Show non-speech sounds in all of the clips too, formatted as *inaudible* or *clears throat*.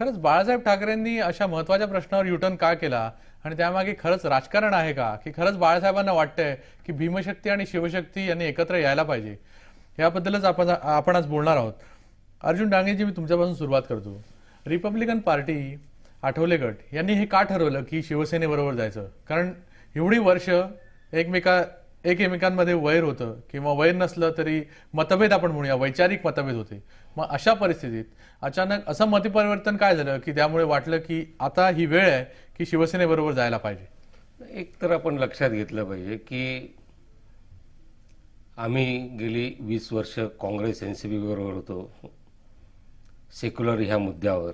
खरंच बाळासाहेब ठाकरेंनी अशा महत्त्वाच्या प्रश्नावर युटर्न का केला? आणि त्यामागे खरंच राजकारण आहे का? की खरंच बाळासाहेबांना वाटतंय की भीमशक्ती आणि शिवशक्ती यांनी एकत्र यायला पाहिजे? याबद्दलच आपण आपण आज बोलणार आहोत. अर्जुन डांगेजी मी तुमच्यापासून सुरुवात करतो. रिपब्लिकन पार्टी आठवले गट यांनी हे का ठरवलं की शिवसेनेबरोबर जायचं? कारण एवढी वर्ष एकमेका एकमेकांमध्ये वैर होतं. किंवा वैर नसलं तरी मतभेद आपण म्हणूया वैचारिक मतभेद होते. मग अशा परिस्थितीत अचानक असं मतपरिवर्तन काय झालं की त्यामुळे वाटलं की आता ही वेळ आहे की शिवसेनेबरोबर जायला पाहिजे? एक तर आपण लक्षात घेतलं पाहिजे की आम्ही गेली वीस वर्ष काँग्रेस एन सी पी बरोबर होतो सेक्युलर ह्या मुद्द्यावर.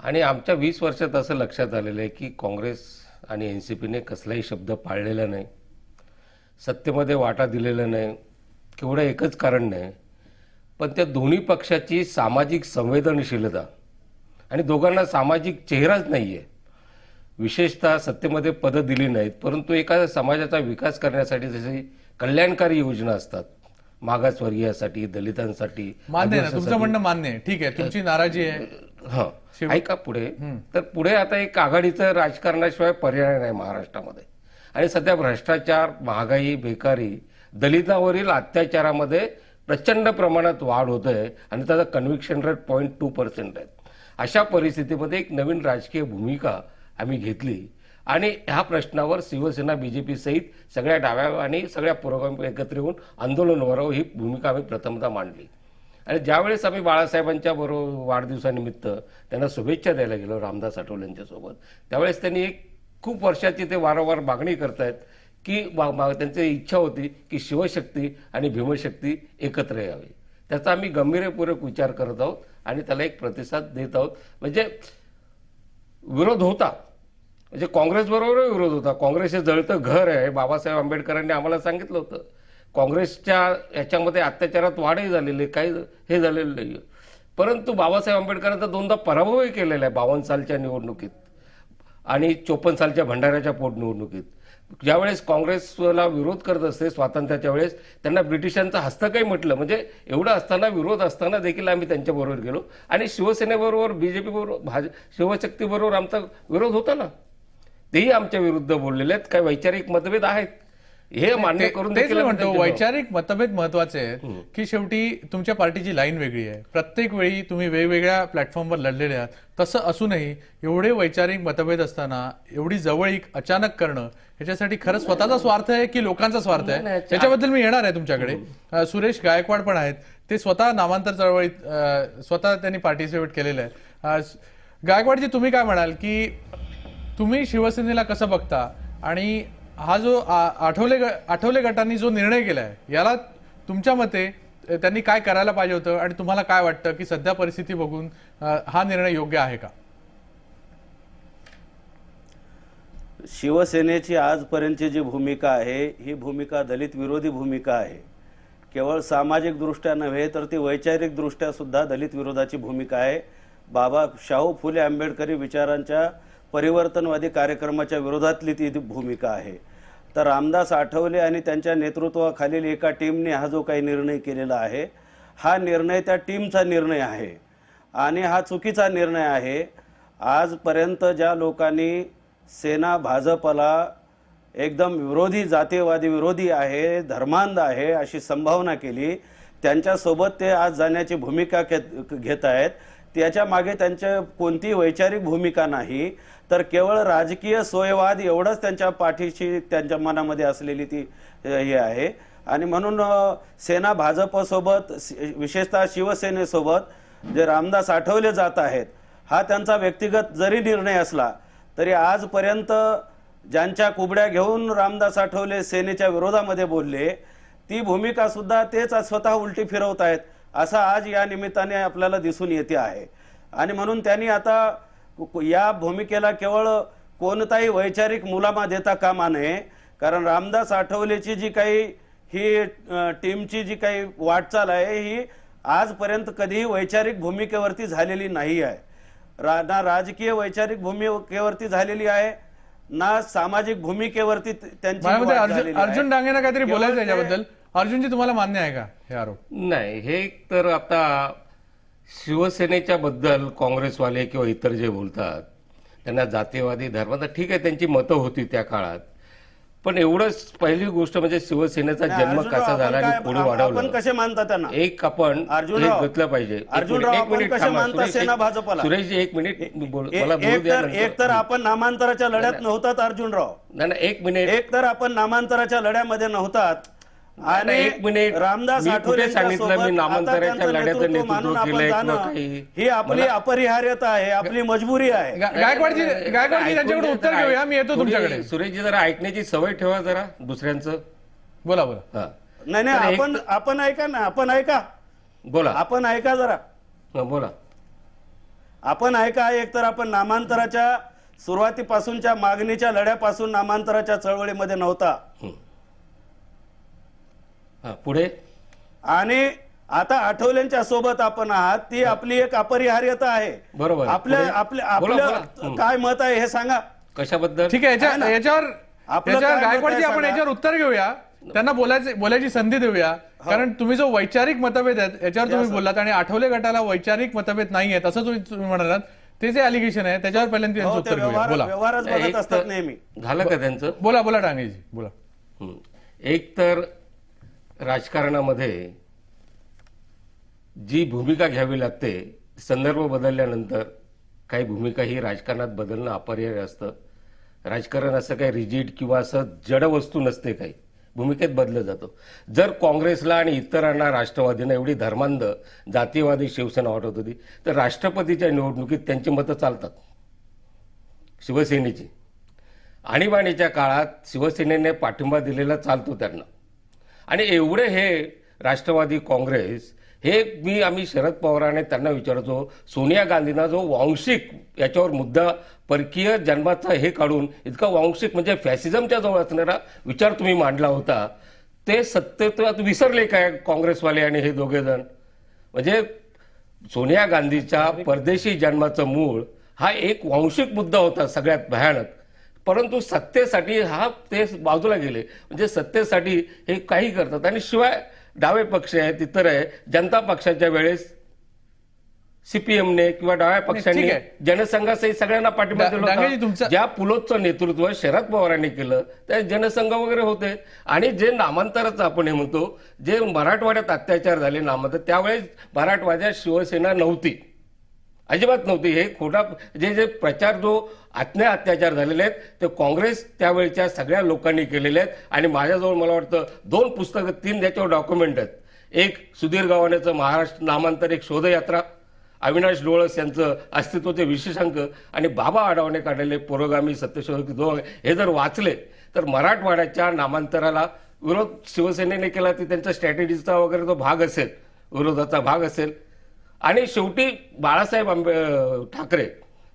आणि आमच्या वीस वर्षात असं लक्षात आलेलं आहे की काँग्रेस आणि एन सी पीने कसलाही शब्द पाळलेला नाही सत्तेमध्ये वाटा दिलेला नाही केवढं एकच कारण नाही. पण त्या दोन्ही पक्षाची सामाजिक संवेदनशीलता आणि दोघांना सामाजिक चेहराच नाही आहे विशेषतः सत्तेमध्ये पदं दिली नाहीत परंतु एका समाजाचा विकास करण्यासाठी जशी कल्याणकारी योजना असतात मागासवर्गीयासाठी दलितांसाठी मान्य तुमचं म्हणणं मान्य आहे. ठीक आहे तुमची नाराजी आहे. हा ऐका पुढे. तर पुढे आता एक आघाडीचं राजकारणाशिवाय पर्याय नाही महाराष्ट्रामध्ये. आणि सध्या भ्रष्टाचार महागाई बेकारी दलितांवरील अत्याचारामध्ये प्रचंड प्रमाणात वाढ होत आहे आणि त्याचा conviction rate point two percent आहे. अशा परिस्थितीमध्ये एक नवीन राजकीय भूमिका आम्ही घेतली. आणि ह्या प्रश्नावर शिवसेना बीजेपी सहित सगळ्या डाव्या आणि सगळ्या पुरोगामी एकत्र येऊन आंदोलन व्हावं ही भूमिका आम्ही प्रथमतः मांडली. आणि ज्यावेळेस आम्ही बाळासाहेबांच्या बरोबर वाढदिवसानिमित्त त्यांना शुभेच्छा द्यायला गेलो रामदास आठवल्यांच्यासोबत त्यावेळेस त्यांनी एक खूप वर्षाची ते वारंवार मागणी करतायत की मा- त्यांची इच्छा होती की शिवशक्ती आणि भीमशक्ती एकत्र यावी. त्याचा आम्ही गंभीरपूर्वक विचार करत आहोत आणि त्याला एक प्रतिसाद देत आहोत. म्हणजे विरोध होता. म्हणजे काँग्रेसबरोबर विरोध होता. काँग्रेस हे जळतं घर आहे. बाबासाहेब आंबेडकरांनी आम्हाला सांगितलं होतं. काँग्रेसच्या याच्यामध्ये अत्याचारात वाढही झालेली आहे, काही हे झालेलं नाही परंतु बाबासाहेब आंबेडकरांचा दोनदा पराभवही केलेला आहे बावन्न सालच्या निवडणुकीत आणि चोपन्न सालच्या भंडाऱ्याच्या पोटनिवडणुकीत. ज्यावेळेस काँग्रेसला विरोध करत असते स्वातंत्र्याच्या वेळेस त्यांना ब्रिटिशांचं हस्तकही म्हटलं. म्हणजे एवढं असताना विरोध असताना देखील आम्ही त्यांच्याबरोबर गेलो. आणि शिवसेनेबरोबर बीजेपी बरोबर भाज शिवशक्तीबरोबर आमचा विरोध होता ना. तेही आमच्या विरुद्ध बोललेले आहेत. काही वैचारिक मतभेद आहेत. हे मान्य करून म्हणतो वैचारिक मतभेद महत्त्वाचे आहेत की शेवटी तुमच्या पार्टीची लाईन वेगळी आहे. प्रत्येक वेळी तुम्ही वेगवेगळ्या प्लॅटफॉर्मवर लढलेले आहात. तसं असूनही एवढे वैचारिक मतभेद असताना एवढी जवळीक अचानक करणं ह्याच्यासाठी खरं स्वतःचा स्वार्थ आहे की लोकांचा स्वार्थ आहे? याच्याबद्दल मी येणार आहे तुमच्याकडे. सुरेश गायकवाड पण आहेत. ते स्वतः नामांतर चळवळीत स्वतः त्यांनी पार्टिसिपेट केलेलं आहे. गायकवाडजी तुम्ही काय म्हणाल की तुम्ही शिवसेनेला कसं बघता? आणि हा जो आ- आठवले ग- आठवले गटांनी जो निर्णय केलाय याला तुमच्या मते त्यांनी काय करायला पाहिजे होतं आणि तुम्हाला काय वाटतं की सध्या परिस्थिती बघून हा निर्णय योग्य आहे का? शिवसेनेची आजपर्यंतची जी भूमिका आहे ही भूमिका दलित विरोधी भूमिका आहे. केवळ सामाजिकदृष्ट्या नव्हे तर ती वैचारिकदृष्ट्या सुद्धा दलित विरोधाची भूमिका आहे. बाबा शाहू फुले आंबेडकरी विचारांच्या परिवर्तनवादी कार्यक्रमाच्या विरोधातली ती भूमिका आहे. तर रामदास आठवले आणि त्यांच्या नेतृत्वाखालील एका टीमने हा जो काही निर्णय केलेला आहे हा निर्णय त्या टीमचा निर्णय आहे. आणि हा चुकीचा निर्णय आहे. आजपर्यंत ज्या लोकांनी सेना भाजपला एकदम विरोधी जातीयवादी विरोधी आहे धर्मांध आहे अशी संभावना केली त्यांच्यासोबत ते आज जाण्याची भूमिका घेत घेत आहेत. त्याच्यामागे त्यांच्या कोणतीही वैचारिक भूमिका नाही तर केवळ राजकीय सोयवाद एवढंच त्यांच्या पाठीशी त्यांच्या मनामध्ये असलेली ती हे आहे. आणि म्हणून सेना भाजपसोबत शि- विशेषतः शिवसेनेसोबत जे रामदास आठवले जात आहेत हा त्यांचा व्यक्तिगत जरी निर्णय असला तरी आजपर्यंत ज्यांच्या कुबड्या घेऊन रामदास आठवले सेनेच्या विरोधामध्ये बोलले ती भूमिका सुद्धा तेच आज स्वतः उलटी फिरवत आहेत. असं आज या निमित्ताने आपल्याला दिसून येते आहे. आणि म्हणून त्यांनी आता या भूमिकेला केवळ कोणताही वैचारिक मुलामा देता कामा नये. कारण रामदास आठवलेची जी काही ही टीमची जी काही वाटचाल आहे ही आजपर्यंत कधीही वैचारिक भूमिकेवरती झालेली नाही आहे. रा ना राजकीय वैचारिक भूमिकेवरती झालेली आहे ना सामाजिक भूमिकेवरती त्यांची अर्जुन डांगेना काहीतरी बोलायचं याच्याबद्दल. अर्जुनजी तुम्हाला मान्य आहे का हे आरोप? नाही हे तर आता शिवसेनेच्या बद्दल काँग्रेसवाले किंवा इतर जे बोलतात त्यांना जातीवादी धर्म तर ठीक आहे त्यांची मतं होती त्या काळात. पण एवढंच पहिली गोष्ट म्हणजे शिवसेनेचा जन्म कसा झाला आणि पुढे आपण वाढवलं? कसे मानता त्यांना? एक आपण अर्जुनराव, घेतलं पाहिजे. एक अर्जुनराव, मिनिट- एक आपण मिनिट कसे थांबा. मानता सुरेश, सेना एक- भाजपला? सुरेशजी एक मिनिट मला बोलू एक तर नंतर. एक तर आपण नामांतराच्या लढ्यात नव्हतात अर्जुनराव. नाही नाही, एक मिनिट. एक तर आपण नामांतराच्या लढ्यामध्ये नव्हतात. आणि एक मिनिट. रामदास आठवले सांगितलं? मी नामांतराच्या लढ्याचं नेतृत्व केलंय? ही आपली अपरिहार्यता आहे आपली मजबुरी आहे. गायकवाडजी गायकवाडजी त्यांच्याकडे उत्तर घेऊया. मी येतो तुमच्याकडे. सुरेशजी जरा ऐकण्याची सवय ठेवा जरा दुसऱ्यांचं. बोला बोला. नाही नाही आपण आपण ऐका ना आपण ऐका. बोला. आपण ऐका जरा. हा, बोला. आपण ऐका एक तर आपण नामांतराच्या सुरुवातीपासूनच्या मागणीच्या लढ्यापासून नामांतराच्या चळवळीमध्ये नव्हता. हा. पुढे? आणि आता आठवल्यांच्या सोबत आपण आहात ती आपली एक अपरिहार्यता आहे. बरोबर. आपल्या. आपल्या. आपलं हं. काय मत आहे हे सांगा. कशाबद्दल? ठीक आहे याच्या? याच्यावर आपलं याच्यावर गायकवाडजी आपण. याच्यावर उत्तर घेऊया. त्यांना बोलायचे बोलायची संधी देऊया. कारण तुम्ही जो वैचारिक मतभेद आहेत याच्यावर तुम्ही बोललात आणि आठवले गटाला वैचारिक मतभेद नाही आहेत असं तुम्ही तुम्ही म्हणालात. ते जे अलिगेशन आहे त्याच्यावर पहिल्यांदा त्यांचं हो, ते उत्तर घेऊया. व्यवहार बोला. व्यवहारच एक बघत असतात तर- नेहमी. झालं का त्यांचं? बोला बोला डांगेजी बोला. हं. एक तर राजकारणामध्ये जी भूमिका घ्यावी लागते संदर्भ बदलल्यानंतर काही भूमिका ही राजकारणात बदलणं अपरिहार्य असतं. राजकारण असं काही रिजिड किंवा असं जड वस्तू नसते काही. भूमिकेत बदललं जातं. जर काँग्रेसला आणि इतरांना राष्ट्रवादींना एवढी धर्मांध जातीवादी शिवसेना वाटत होती तर राष्ट्रपतीच्या निवडणुकीत त्यांची मतं चालतात. शिवसेनेची. आणीबाणीच्या काळात शिवसेनेने पाठिंबा दिलेला चालतो त्यांना. आणि एवढे हे राष्ट्रवादी काँग्रेस हे मी आम्ही शरद पवारांनी त्यांना विचारतो सोनिया गांधींना जो वांशिक याच्यावर मुद्दा परकीय जन्माचा हे काढून इतका वांशिक म्हणजे फॅसिझमच्या जवळ असणारा विचार तुम्ही मांडला होता ते सत्यत्वात विसरले काय काँग्रेसवाले आणि हे दोघे जण? म्हणजे सोनिया गांधीच्या परदेशी जन्माचं मूळ हा एक वांशिक मुद्दा होता सगळ्यात भयानक. परंतु सत्तेसाठी हा ते बाजूला गेले. म्हणजे सत्तेसाठी हे काही करतात. आणि शिवाय डावे पक्ष आहेत इतर आहे जनता पक्षाच्या वेळेस सीपीएमने किंवा डाव्या पक्षांनी. जनसंघासहित सगळ्यांना पाठिंबा दिला ज्या पुलोचं नेतृत्व शरद पवारांनी केलं त्या जनसंघ वगैरे होते. आणि जे नामांतराचं आपण हे म्हणतो जे मराठवाड्यात अत्याचार झाले नामांतर त्यावेळेस मराठवाड्यात शिवसेना नव्हती. अजिबात नव्हती. हे खोटा जे जे प्रचार जो आत्म्या अत्याचार झालेले आहेत. ते काँग्रेस त्यावेळच्या सगळ्या लोकांनी केलेले आहेत. आणि माझ्याजवळ मला वाटतं दोन पुस्तकं तीन त्याच्यावर डॉक्युमेंट आहेत. एक सुधीर गव्हाणेचं महाराष्ट्र नामांतर एक शोधयात्रा. अविनाश डोळस यांचं अस्तित्वाचे विशेषांक आणि बाबा आढावणे काढलेले पुरोगामी सत्यशोधक दोन हे जर वाचले तर मराठवाड्याच्या नामांतराला विरोध शिवसेनेने केला ती त्यांचा स्ट्रॅटेजीचा वगैरे तो भाग असेल विरोधाचा भाग असेल. आणि शेवटी बाळासाहेब आंबे ठाकरे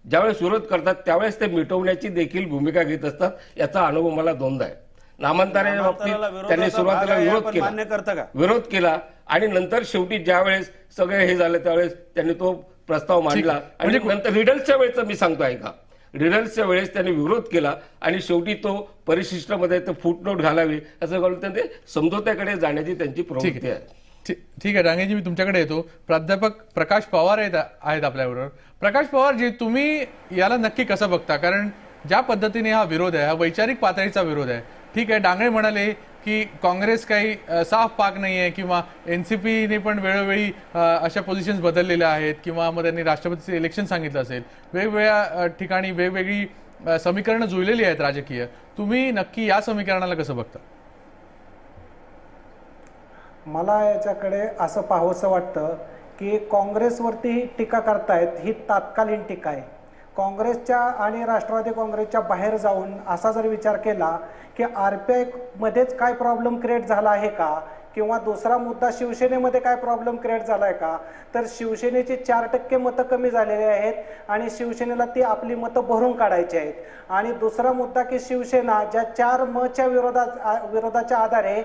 ज्यावेळेस विरोध करतात त्यावेळेस ते मिटवण्याची देखील भूमिका घेत असतात. याचा अनुभव मला दोनदा आहे. नामांतराच्या बाबतीत त्यांनी सुरुवातीला विरोध केला. मान्य करता का? विरोध केला आणि नंतर शेवटी ज्यावेळेस सगळे हे झालं त्यावेळेस त्यांनी तो प्रस्ताव मांडला. आणि म्हणजे नंतर रिडल्सच्या वेळेचं मी सांगतो ऐका. रिडल्सच्या वेळेस त्यांनी विरोध केला आणि शेवटी तो परिशिष्टामध्ये तो फुटनोट घालावी असं करून त्यांनी समझोत्याकडे जाण्याची त्यांची प्रवृत्ती आहे. ठीक ठीक आहे डांगेजी मी तुमच्याकडे येतो. प्राध्यापक प्रकाश पवार आहेत आहेत आपल्याबरोबर. प्रकाश पवार जी तुम्ही याला नक्की कसं बघता? कारण ज्या पद्धतीने हा विरोध आहे हा वैचारिक पातळीचा विरोध आहे. ठीक आहे डांगळे म्हणाले की काँग्रेस काही साफ पाक नाही आहे किंवा एन सी पीने पण वेळोवेळी अशा पोझिशन्स बदललेल्या आहेत किंवा मग त्यांनी राष्ट्रपतीचे इलेक्शन सांगितलं असेल. वेगवेगळ्या ठिकाणी वेगवेगळी समीकरणं जुळलेली आहेत राजकीय. तुम्ही नक्की या समीकरणाला कसं बघता? मला याच्याकडे असं पाहावंसं वाटतं की काँग्रेसवरती ही टीका करतायत ही तात्कालीन टीका आहे. काँग्रेसच्या आणि राष्ट्रवादी काँग्रेसच्या बाहेर जाऊन असा जर विचार केला की आर पी आयमध्येच काय प्रॉब्लेम क्रिएट झाला आहे का? किंवा दुसरा मुद्दा शिवसेनेमध्ये काय प्रॉब्लेम क्रिएट झाला आहे का? तर शिवसेनेची चार टक्के मतं कमी झालेली आहेत आणि शिवसेनेला ती आपली मतं भरून काढायची आहेत. आणि दुसरा मुद्दा की शिवसेना ज्या चार मच्या विरोधात विरोधाच्या आधारे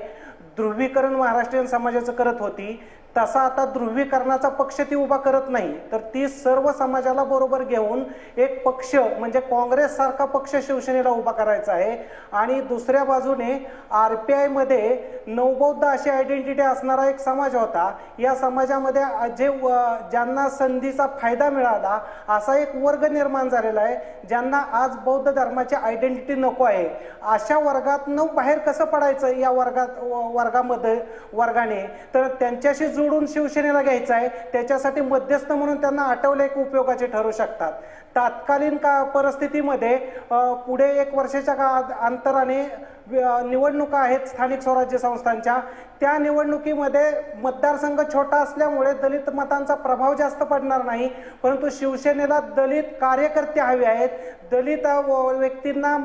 ध्रुवीकरण महाराष्ट्रीयन समाजाचं करत होती तसा आता ध्रुवीकरणाचा पक्ष ती उभा करत नाही. तर ती सर्व समाजाला बरोबर घेऊन एक पक्ष म्हणजे काँग्रेस सारखा पक्ष शिवसेनेला उभा करायचा आहे. आणि दुसऱ्या बाजूने आर पी आयमध्ये नवबौद्ध अशी आयडेंटिटी असणारा एक समाज होता. या समाजामध्ये जे व- ज्यांना संधीचा फायदा मिळाला असा एक वर्ग निर्माण झालेला आहे. ज्यांना आज बौद्ध धर्माची आयडेंटिटी नको आहे अशा वर्गात बाहेर कसं पडायचं या वर्गात व- वर्गामध्ये वर्गाने? तर त्यांच्याशी जोडून शिवसेनेला घ्यायचं आहे त्याच्यासाठी मध्यस्थ म्हणून त्यांना आठवले एक उपयोगाचे ठरू शकतात. तात्कालीन का परिस्थितीमध्ये पुढे एक वर्षाच्या काळात अंतराने निवडणुका आहेत स्थानिक स्वराज्य संस्थांच्या त्या निवडणुकीमध्ये मतदारसंघ छोटा असल्यामुळे दलित मतांचा प्रभाव जास्त पडणार नाही परंतु शिवसेनेला दलित कार्यकर्ते हवे आहेत दलित व्यक्तींना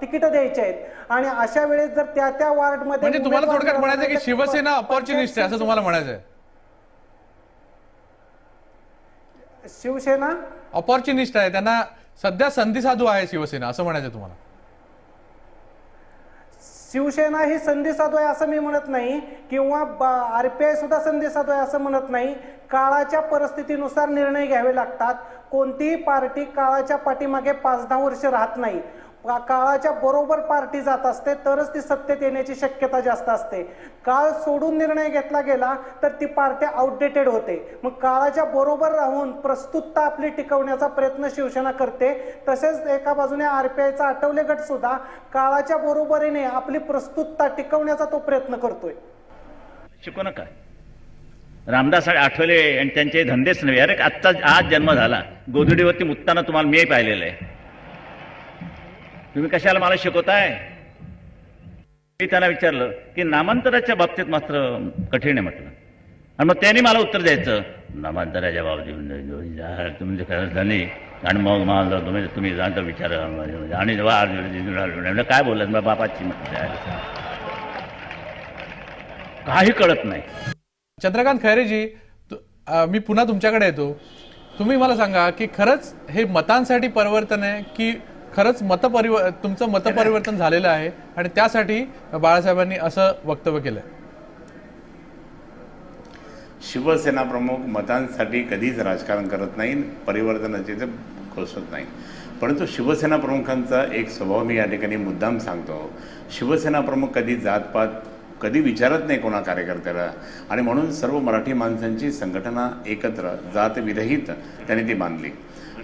तिकीटं द्यायची आहेत. आणि अशा वेळेस जर त्या त्या वार्डमध्ये म्हणजे तुम्हाला थोडक्यात म्हणायचं की शिवसेना अपॉर्च्युनिस्ट आहे असं तुम्हाला म्हणायचं आहे शिवसेना? अपॉर्च्युनिस्ट आहे. त्यांना सध्या संधी साधू आहे शिवसेना असं म्हणायचं तुम्हाला. शिवसेना ही संधी साधू आहे असं मी म्हणत नाही किंवा आर पी आय सुद्धा संधी साधू आहे असं म्हणत नाही. काळाच्या परिस्थितीनुसार निर्णय घ्यावे लागतात. कोणतीही पार्टी काळाच्या पाठीमागे पाच दहा वर्ष राहत नाही. काळाच्या बरोबर पार्टी जात असते तरच ती सत्तेत येण्याची शक्यता जास्त असते. काळ सोडून निर्णय घेतला गेला तर ती पार्टी आउटडेटेड होते. मग काळाच्या बरोबर राहून प्रस्तुतता आपली टिकवण्याचा प्रयत्न शिवसेना करते. तसेच एका बाजूने आर पी आयचा आठवले गट सुद्धा काळाच्या बरोबरीने आपली प्रस्तुतता टिकवण्याचा तो प्रयत्न करतोय. शिकू नका रामदास आठवले आणि त्यांचे धंदेच नव्हे. अरे आत्ता आज जन्म झाला. गोधडीवरती मुत्ताना तुम्हाला मी पाहिलेलं आहे. तुम्ही कशाला मला शिकवताय? मी त्यांना विचारलं की नामांतराच्या बाबतीत मात्र कठीण आहे म्हटलं. आणि मग त्यांनी मला उत्तर द्यायचं. नामांतराच्या बाबतीत म्हणजे तुम्ही झाली आणि मग मला तुम्ही तुम्ही जाणता विचार. आणि म्हणजे काय बोलत मग बापाची काही कळत नाही. चंद्रकांत खैरेजी मी पुन्हा तुमच्याकडे येतो. तुम्ही मला सांगा की खरंच हे मतांसाठी परिवर्तन आहे की खरंच मतपरिव तुमचं मतपरिवर्तन झालेलं आहे आणि त्यासाठी बाळासाहेबांनी असं वक्तव्य केलं शिवसेना प्रमुख मतांसाठी कधीच राजकारण करत नाही परिवर्तनाची ते घोषत नाही. परंतु शिवसेना प्रमुखांचा एक स्वभाव मी या ठिकाणी मुद्दाम सांगतो. शिवसेना प्रमुख कधी जातपात कधी विचारत नाही कोणा कार्यकर्त्याला. आणि म्हणून सर्व मराठी माणसांची संघटना एकत्र जातविरहित त्यांनी ती बांधली.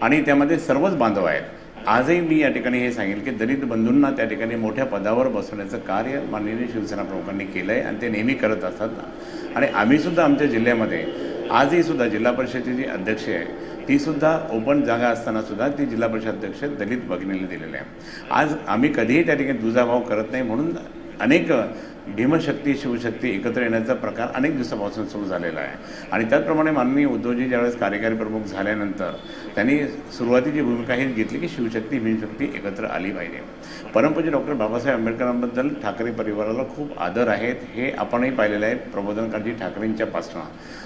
आणि त्यामध्ये सर्वच बांधव आहेत. आजही मी या ठिकाणी हे सांगेल की दलित बंधूंना त्या ठिकाणी मोठ्या पदावर बसवण्याचं कार्य माननीय शिवसेना प्रमुखांनी केलं आहे आणि ते नेहमी करत असतात आणि आम्हीसुद्धा आमच्या जिल्ह्यामध्ये आजही सुद्धा जिल्हा परिषदेची जी अध्यक्ष आहे ती सुद्धा ओपन जागा असताना सुद्धा ती जिल्हा परिषद अध्यक्ष दलित भगिनीला दिलेली आहे. आज आम्ही कधीही त्या ठिकाणी दुजाभाव करत नाही म्हणून अनेक भीमशक्ती शिवशक्ती एकत्र येण्याचा प्रकार अनेक दिवसापासून सुरू झालेला आहे. आणि त्याचप्रमाणे माननीय उद्धवजी ज्यावेळेस कार्यकारी प्रमुख झाल्यानंतर त्यांनी सुरुवातीची भूमिका हीच घेतली की शिवशक्ती भीमशक्ती एकत्र आली पाहिजे. परमपूज्य डॉक्टर बाबासाहेब आंबेडकरांबद्दल ठाकरे परिवाराला खूप आदर आहेत हे आपणही पाहिलेलं आहे प्रबोधनकांची ठाकरेंच्या पासनं.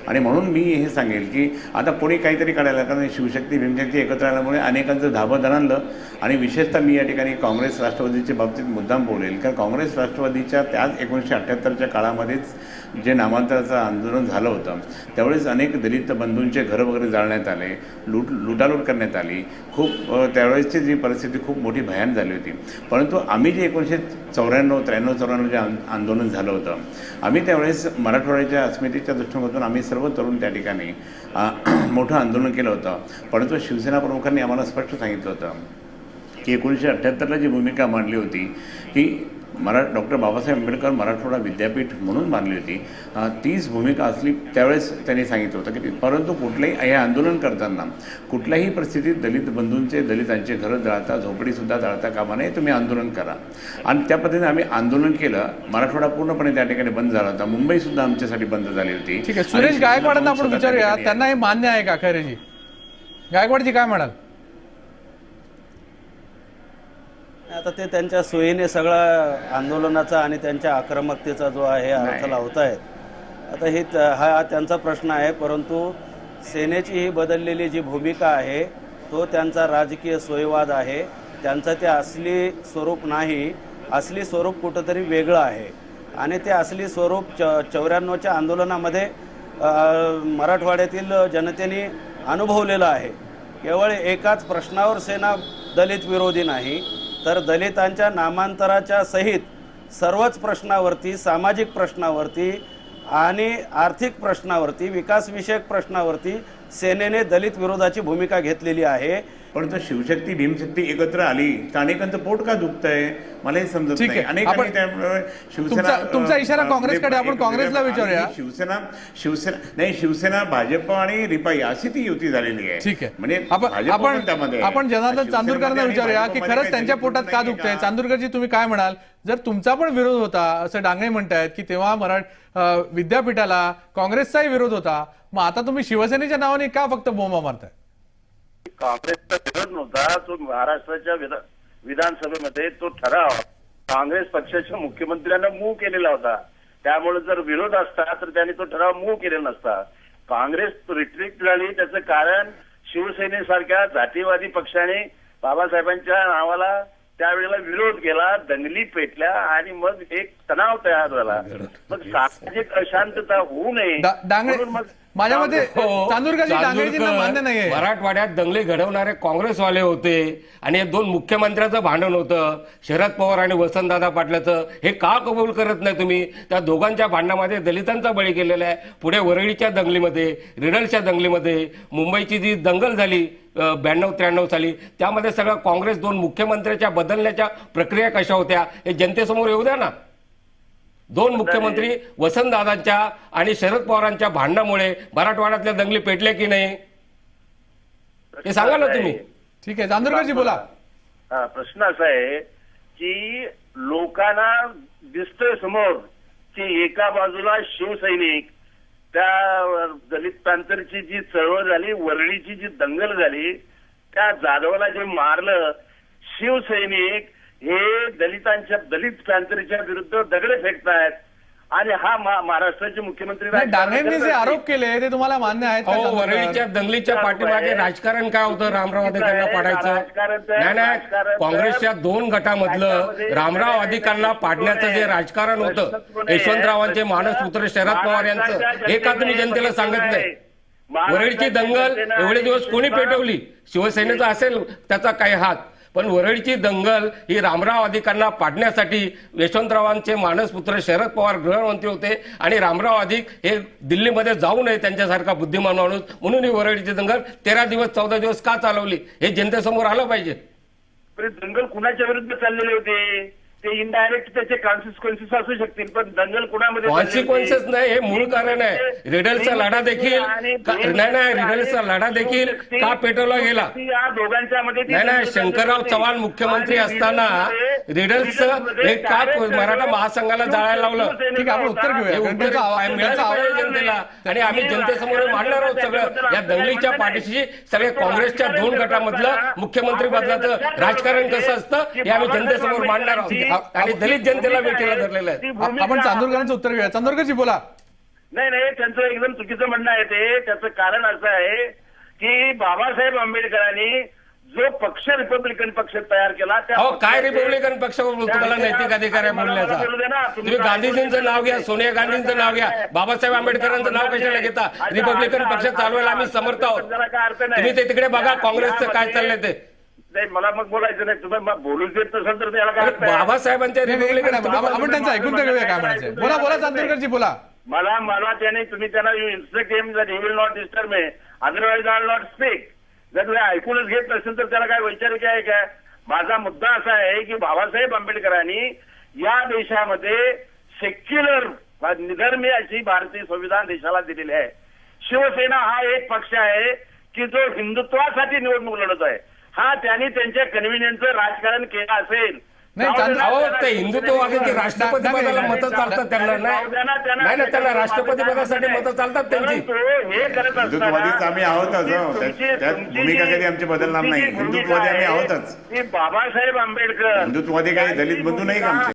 आणि म्हणून मी हे सांगेल की आता पुढे काहीतरी काढायला कारण शिवशक्ती भीमशक्ती एकत्र आल्यामुळे अनेकांचं धाबं दणाणलं आणि विशेषतः मी या ठिकाणी काँग्रेस राष्ट्रवादीच्या बाबतीत मुद्दाम बोलेल. कारण काँग्रेस राष्ट्रवादीच्या त्याच एक एकोणीसशे अठ्ठ्याहत्तरच्या काळामध्येच जे नामांतराचं आंदोलन झालं होतं त्यावेळेस अनेक दलित बंधूंचे घरं वगैरे जाळण्यात आले लूट लुटालूट करण्यात आली. खूप त्यावेळेसची जी परिस्थिती खूप मोठी भयान झाली होती. परंतु आम्ही जे एकोणीसशे चौऱ्याण्णव त्र्याण्णव चौऱ्याण्णव जे आंदोलन झालं होतं आम्ही त्यावेळेस मराठवाड्याच्या अस्मितेच्या दृष्टिकोनातून आम्ही सर्व तरुण त्या ठिकाणी *clears throat* मोठं आंदोलन केलं होतं. परंतु शिवसेना प्रमुखांनी आम्हाला स्पष्ट सांगितलं होतं की एकोणीसशे अठ्ठ्याहत्तरला जी भूमिका मांडली होती की मरा डॉक्टर बाबासाहेब आंबेडकर मराठवाडा विद्यापीठ म्हणून मांडली होती. तीच भूमिका असली त्यावेळेस त्यांनी सांगितलं होतं की परंतु कुठल्याही हे आंदोलन करताना कुठल्याही परिस्थितीत दलित बंधूंचे दलितांचे घरं जळता झोपडीसुद्धा जळता कामा नये तुम्ही आंदोलन करा. आणि त्या पद्धतीने आम्ही आंदोलन केलं. मराठवाडा पूर्णपणे त्या ठिकाणी बंद झाला होता. मुंबईसुद्धा आमच्यासाठी बंद झाली होती. ठीक आहे. सुरेश गायकवाडांना आपण विचारूया. त्यांना हे मान्य आहे का खैरेजी? गायकवाडजी काय म्हणाल? आता ते त्यांच्या सोयीने सगळा आंदोलनाचा आणि त्यांच्या आक्रमकतेचा जो आहे अर्थ. लावत आहेत आता हे हा त्यांचा प्रश्न आहे परंतु सेनेची ही बदललेली जी भूमिका आहे तो त्यांचा राजकीय सोयवाद आहे. त्यांचं ते असली स्वरूप नाही असली स्वरूप कुठंतरी वेगळं आहे. आणि ते असली स्वरूप च चौऱ्याण्णवच्या आंदोलनामध्ये मराठवाड्यातील जनतेने अनुभवलेलं आहे. केवळ एकाच प्रश्नावर सेना दलित विरोधी नाही तर दलितांच्या नामांतराच्या सहित सर्वच प्रश्नावरती सामाजिक प्रश्नावरती आणि आर्थिक प्रश्नावरती विकासविषयक प्रश्नावरती सेनेने दलित विरोधाची भूमिका घेतलेली आहे. परंतु शिवशक्ती भीमशक्ती एकत्र आली तर अनेकांचं पोट का दुखतंय मला हे समजत ठीक नाही आहे. अनेकांनी त्यामुळे तुमचा- तुमचा इशारा काँग्रेसकडे आपण काँग्रेसला विचारूया. शिवसेना शिवसेना नाही शिवसेना भाजप आणि रिपाई अशी ती युती झालेली आहे ठीक आहे म्हणजे आपण पण त्यामध्ये आहे. आपण जनार्दन चांदूरकरांना विचारूया की खरंच त्यांच्या पोटात का दुखतंय का? चांदूरकरजी तुम्ही काय म्हणाल जर तुमचा पण विरोध होता असं डांगणे म्हणतायत की तेव्हा मराठ विद्यापीठाला काँग्रेसचाही विरोध होता मग आता तुम्ही शिवसेनेच्या नावाने का फक्त बोंबा मारताय काँग्रेसचा विरोध नव्हता तो महाराष्ट्राच्या विधा- विधानसभेमध्ये तो ठराव. काँग्रेस पक्षाच्या मुख्यमंत्र्यांना मूव केलेला होता. त्यामुळे जर विरोध असता तर त्यांनी तो ठराव मूव केलेला नसता. काँग्रेस रिट्रीट झाली त्याचं कारण शिवसेनेसारख्या जातीवादी पक्षाने बाबासाहेबांच्या नावाला त्यावेळेला विरोध केला दंगली पेटल्या आणि मग एक तणाव तयार झाला. मग सामाजिक अशांतता होऊ नये म्हणून मग माझ्या मते हो, चांदूरकर मान्य नाहीये. मराठवाड्यात दंगली घडवणारे काँग्रेसवाले होते आणि हे दोन मुख्यमंत्र्याचं भांडण होतं शरद पवार आणि वसंतदादा पाटलाचं. हे का कबूल करत नाही तुम्ही? त्या दोघांच्या भांडणामध्ये दलितांचा बळी गेलेला आहे. पुढे वरळीच्या दंगलीमध्ये रिडलच्या दंगलीमध्ये मुंबईची जी दंगल झाली ब्याण्णव त्र्याण्णव साली त्यामध्ये सगळं काँग्रेस दोन मुख्यमंत्र्याच्या बदलण्याच्या प्रक्रिया कशा होत्या हे जनतेसमोर येऊ द्या ना. दोन मुख्यमंत्री वसंतदादांच्या आणि शरद पवारांच्या भांडणामुळे मराठवाड्यातल्या दंगली पेटल्या की नाही? हे सांगा ना तुम्ही. ठीक आहे चांदूरकरजी बोला. हा प्रश्न असा आहे की लोकांना दिसतंय समोर की एका बाजूला शिवसैनिक त्या दलित पॅंथरची जी चळवळ झाली वरळीची जी दंगल झाली त्या जाधवाला जे मारलं शिवसैनिक हे दलितांच्या दलित पॅंथरच्या विरुद्ध दगडे फेकतायत. आणि हा मा- महाराष्ट्राचे मुख्यमंत्री डांगणेंनी जे. आरोप केले ते तुम्हाला मान्य आहेत चांदूरकर? वरळीच्या दंगलीच्या पाठीमागे राजकारण काय होतं? रामराव अधिकाऱ्यांना पाडायचं? नाही काँग्रेसच्या दोन गटामधलं रामराव अधिकाऱ्यांना पाडण्याचं जे राजकारण होतं यशवंतरावांचे मानसपुत्र शरद पवार यांचं हे का तुम्ही जनतेला सांगत नाही. वरळीची दंगल एवढे दिवस कोणी पेटवली? शिवसेनेचा असेल त्याचा काही हात. पण वरळीची दंगल ही रामराव अधिकांना पाडण्यासाठी यशवंतरावांचे मानसपुत्र शरद पवार गृहमंत्री होते आणि रामराव अधिक हे दिल्लीमध्ये जाऊ नये त्यांच्यासारखा बुद्धिमान माणूस. म्हणून ही वरळीची दंगल तेरा दिवस चौदा दिवस का चालवली? हे जनतेसमोर आलं पाहिजे. दंगल कुणाच्या विरुद्ध चाललेले होते? ते इनडायरेक्ट त्याचे कॉन्सिक्वेन्सेस असू शकतील पण दंगल कुणामध्ये? कॉन्सिक्वेन्सेस नाही? हे मूळ कारण आहे. रिडलचा लढा देखील नाही नाही रिडलचा लढा देखील का पेटवला गेला? या दोघांच्या मध्ये नाही नाही शंकरराव चव्हाण. मुख्यमंत्री असताना रिडल्सचं रिडलमध्ये हे का मराठा महासंघाला जाळायला लावलं? ठीक आहे, आपण उत्तर घेऊया. हे जनतेला. आणि आम्ही जनतेसमोर मांडणार आहोत सगळं. या दंगलीच्या पाठीशी सगळे काँग्रेसच्या दोन गटामधलं मुख्यमंत्री बदलाचं राजकारण कसं असतं हे आम्ही जनतेसमोर मांडणार आहोत. आणि दलित जनतेला वेठीला धरलेलं आहे. आपण चांदूरकरांचं उत्तर घेऊया. चांदूरकरजी बोला. नाही नाही त्यांचं एकदम चुकीचं म्हणणं आहे ते. त्याचं कारण असं आहे की बाबासाहेब आंबेडकरांनी जो पक्ष रिपब्लिकन पक्ष तयार केला त्या अहो काय रिपब्लिकन पक्षावर तुम्हाला नैतिक अधिकार आहे बोलण्याचा. तुम्ही गांधीजींचं नाव घ्या सोनिया गांधींचं नाव घ्या. बाबासाहेब आंबेडकरांचं नाव कशाला घेता? रिपब्लिकन पक्ष चालवायला आम्ही समर्थ आहोत. त्याला काय अर्थ नाही. तुम्ही ते तिकडे बघा काँग्रेसचं काय चाललंय ते. नाही मला मग बोलायचं नाही. तुम्ही मग बोलूच देत नसेल तर त्याला काय? बाबासाहेबांच्या आपण त्यांचं ऐकून तर घेऊया काय म्हणायचं. बोला बोला चांदूरकरजी बोला. मला मला त्याने तुम्ही त्यांना you instruct him that he will not disturb me otherwise I not speak जर तुम्ही ऐकूनच घेत नसेल तर त्याला काय वैचारिक आहे काय माझा मुद्दा असा आहे की बाबासाहेब आंबेडकरांनी या देशामध्ये सेक्युलर निधर्मी अशी भारतीय संविधान देशाला दिलेली आहे. शिवसेना हा एक पक्ष आहे की जो हिंदुत्वासाठी निवडणूक लढत आहे. हा त्यांनी त्यांच्या कन्व्हिनियन्सचं राजकारण केलं असेल नाही, जाऊ दे ना, अहो त्यांना ते हिंदुत्ववादी ते राष्ट्रपती पदाला मतं चालतात त्यांना नाही नाही ना त्यांना राष्ट्रपती पदासाठी मतं चालतात त्यांची परंतु हे करत हिंदुत्ववादीच आम्ही आहोतच, हो. तुमची- त्यात- तुमची भूमिका जी- कधी आमची बदलणार नाही. भूमिका हिंदुत्ववादी आम्ही आहे, आहोतच. ती बाबासाहेब आंबेडकर हिंदुत्ववादी काही दलित बंधू नाही का आमचे?